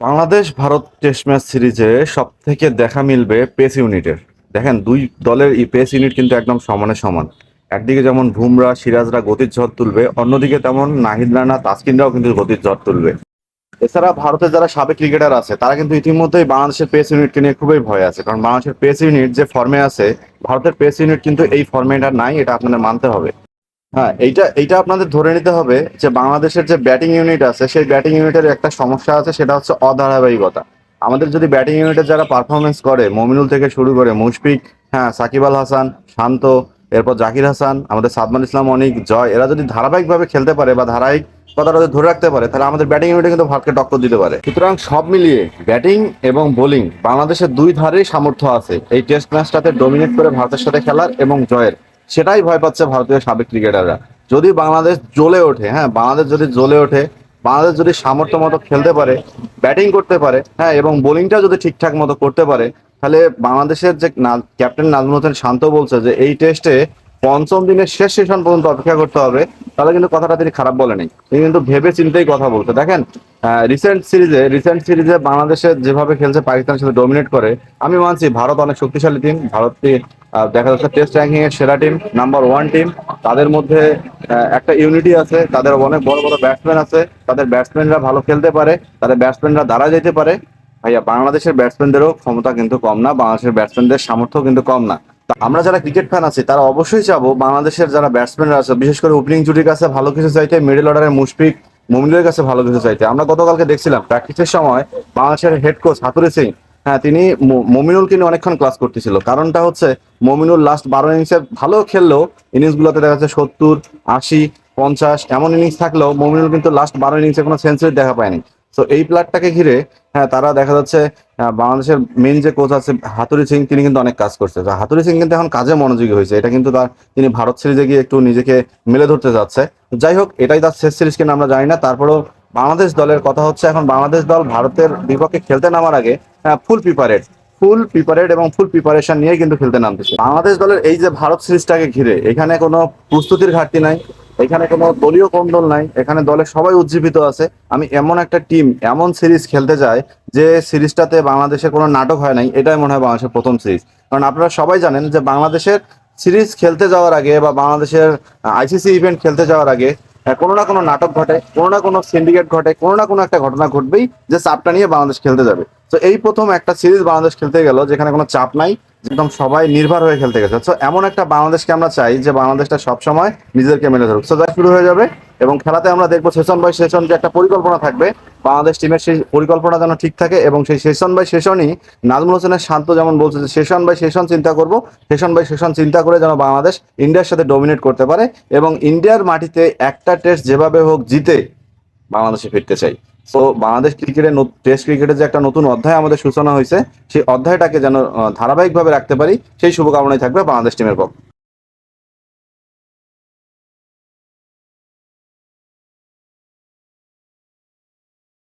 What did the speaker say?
Bangladesh Bharat test match সিরিজে সব থেকে দেখা মিলবে পেস ইউনিটের। দেখেন, দুই দলের এই পেস ইউনিট কিন্তু একদম সমানে সমান। একদিকে যেমন বুমরা, সিরাজরা গতির ঝড় তুলবে, অন্যদিকে তেমন নাহিদ রানা, তাসকিনরাও কিন্তু গতির ঝড় তুলবে। এছাড়া ভারতের যারা সাবেক ক্রিকেটার আছে, তারা কিন্তু ইতিমধ্যেই বাংলাদেশের পেস ইউনিটকে নিয়ে খুবই ভয় আছে। কারণ বাংলাদেশের পেস ইউনিট যে ফর্মে আছে, ভারতের পেস ইউনিট কিন্তু এই ফর্মেটা নাই, এটা আপনাদের মানতে হবে। হ্যাঁ এইটা এইটা আপনাদের ধরে নিতে হবে যে বাংলাদেশের যে ব্যাটিং ইউনিট আছে, সেই ব্যাটিং ইউনিটের একটা সমস্যা আছে, সেটা হচ্ছে অধারাবাহিকতা। আমাদের যদি ব্যাটিং ইউনিটের যারা পারফরমেন্স করে, মমিনুল থেকে শুরু করে মুশফিক হ্যাঁ সাকিব আল হাসান, শান্ত, এরপর জাকির হাসান, আমাদের সাদমান ইসলাম, অনিক, জয়, এরা যদি ধারাবাহিকভাবে খেলতে পারে বা ধারাবাহিক কথাটা ধরে রাখতে পারে, তাহলে আমাদের ব্যাটিং ইউনিটে কিন্তু ভারতকে টক্কর দিতে পারে। সুতরাং সব মিলিয়ে ব্যাটিং এবং বোলিং বাংলাদেশের দুই ধারেই সামর্থ্য আছে। এই টেস্ট ম্যাচটাতে ডমিনেট করে ভারতের সাথে খেলার এবং জয়ের। সেটাই ভয় পাচ্ছে ভারতীয় সাবেক ক্রিকেটাররা। যদি বাংলাদেশ জ্বলে ওঠে হ্যাঁ বাংলাদেশ যদি জ্বলে ওঠে, বাংলাদেশ যদি সামর্থ্য মতো খেলতে পারে, ব্যাটিং করতে পারে হ্যাঁ এবং বোলিংটা যদি ঠিকঠাক মতো করতে পারে, তাহলে বাংলাদেশের যে ক্যাপ্টেন নাজমুল হোসেন শান্ত বলছে যে, এই টেস্টে পঞ্চম দিনের শেষ সেশন পর্যন্ত অপেক্ষা করতে হবে। তাহলে কিন্তু কথাটা তিনি খারাপ বলেনি তিনি কিন্তু ভেবে চিন্তেই কথা বলতে দেখেন রিসেন্ট সিরিজে রিসেন্ট সিরিজে বাংলাদেশে যেভাবে খেলছে পাকিস্তানের সাথে ডমিনেট করে আমি মানছি ভারত অনেক শক্তিশালী টিম ভারতকে আহ, দেখা যাচ্ছে টেস্ট র্যাঙ্কিং এর সেরা টিম নাম্বার ওয়ান টিম তাদের মধ্যে একটা ইউনিটি আছে। তাদের অনেক বড় বড় ব্যাটসম্যান আছে। তাদের ব্যাটসম্যানরা ভালো খেলতে পারে। তাদের ব্যাটসম্যানরা দাঁড়া যেতে পারে। ভাইয়া বাংলাদেশের ব্যাটসম্যানদেরও ক্ষমতা কিন্তু কম না। বাংলাদেশের ব্যাটসম্যানদের সামর্থ্য কিন্তু কম না। আমরা যারা ক্রিকেট ফ্যান আছি, তারা অবশ্যই চাবো বাংলাদেশের যারা ব্যাটসম্যানরা আছে, বিশেষ করে ওপেনিং জুটির কাছে ভালো কিছু চাইতে মিডল অর্ডারের মুশফিক মুমিনুলের কাছে ভালো কিছু চাইতে। আমরা গতকালকে দেখছিলাম প্র্যাকটিসের সময় বাংলাদেশের হেড কোচ হাতুরি সিং হ্যাঁ তিনি মমিনুলকে নিয়ে অনেকক্ষণ ক্লাস করতেছিল। কারণটা হচ্ছে মমিনুল লাস্ট বারো ইনিংসে ভালো খেললেও ইনিংসগুলোতে দেখা যাচ্ছে সত্তর, আশি, পঞ্চাশ, এমন ইনিংস থাকলেও মমিনুল কিন্তু লাস্ট বারো ইনিংসে কোনো সেঞ্চুরি দেখা পায়নি। তো এই প্লেয়ারটাকে ঘিরে হ্যাঁ তারা দেখা যাচ্ছে বাংলাদেশের মেন যে কোচ আছে হাতুরি সিং, তিনি কিন্তু অনেক কাজ করছে। হাতুরি সিং কিন্তু এখন কাজে মনোযোগী হয়েছে। এটা কিন্তু তার, তিনি ভারত সিরিজে গিয়ে একটু নিজেকে মেলে ধরতে যাচ্ছে। যাই হোক, এটাই তার শেষ সিরিজ কিনা আমরা জানি না। তারপরেও বাংলাদেশ দলের কথা হচ্ছে, এখন বাংলাদেশ দল ভারতের বিপক্ষে খেলতে নামার আগে ফুল প্রিপারেড ফুল প্রিপারেড এবং ফুল প্রিপারেশন নিয়ে কিন্তু খেলতে নামতেছে। বাংলাদেশ দলের এই যে ভারত সিরিজটাকে ঘিরে, এখানে কোনো প্রস্তুতির ঘাটতি নাই। এখানে কোনো দলীয় কোন্দল নাই, এখানে দলের সবাই উজ্জীবিত আছে। আমি এমন একটা টিম এমন সিরিজ খেলতে যায় যে সিরিজটাতে বাংলাদেশের কোনো নাটক হয় নাই, এটাই মনে হয় বাংলাদেশের প্রথম সিরিজ কারণ আপনারা সবাই জানেন যে বাংলাদেশের সিরিজ খেলতে যাওয়ার আগে বা বাংলাদেশের আইসিসি ইভেন্ট খেলতে যাওয়ার আগে কোনো না কোনো নাটক ঘটে, কোনো না কোনো সিন্ডিকেট ঘটে, কোনো না কোনো একটা ঘটনা ঘটবেই যে চাপটা নিয়ে বাংলাদেশ খেলতে যাবে। তো এই প্রথম একটা সিরিজ বাংলাদেশ খেলতে গেল, যেখানে কোনো চাপ নাই একদম সবাই নির্ভর হয়ে খেলতে গেছে। তো এমন একটা বাংলাদেশকে আমরা চাই যে বাংলাদেশটা সবসময় নিজেদেরকে মেলে ধরুক সোজা শুরু হয়ে যাবে এবং খেলাতে আমরা দেখব সেশন বাই সেশন যে একটা পরিকল্পনা থাকবে। বাংলাদেশ টিমের সেই পরিকল্পনা যেন ঠিক থাকে এবং সেই সেশন বাই সেশনই নাজমুল হোসেনের শান্ত যেমন বলছে যে সেশন বাই সেশন চিন্তা করব সেশন বাই সেশন চিন্তা করে যেন বাংলাদেশ ইন্ডিয়ার সাথে ডমিনেট করতে পারে এবং ইন্ডিয়ার মাটিতে একটা টেস্ট যেভাবে হোক জিতে বাংলাদেশে ফিরতে চাই। তো বাংলাদেশ ক্রিকেটের টেস্ট ক্রিকেটের যে একটা নতুন অধ্যায় আমাদের সূচনা হয়েছে, সেই অধ্যায়টাকে যেন ধারাবাহিকভাবে রাখতে পারি, সেই শুভকামনাই থাকবে বাংলাদেশ টিমের পক্ষ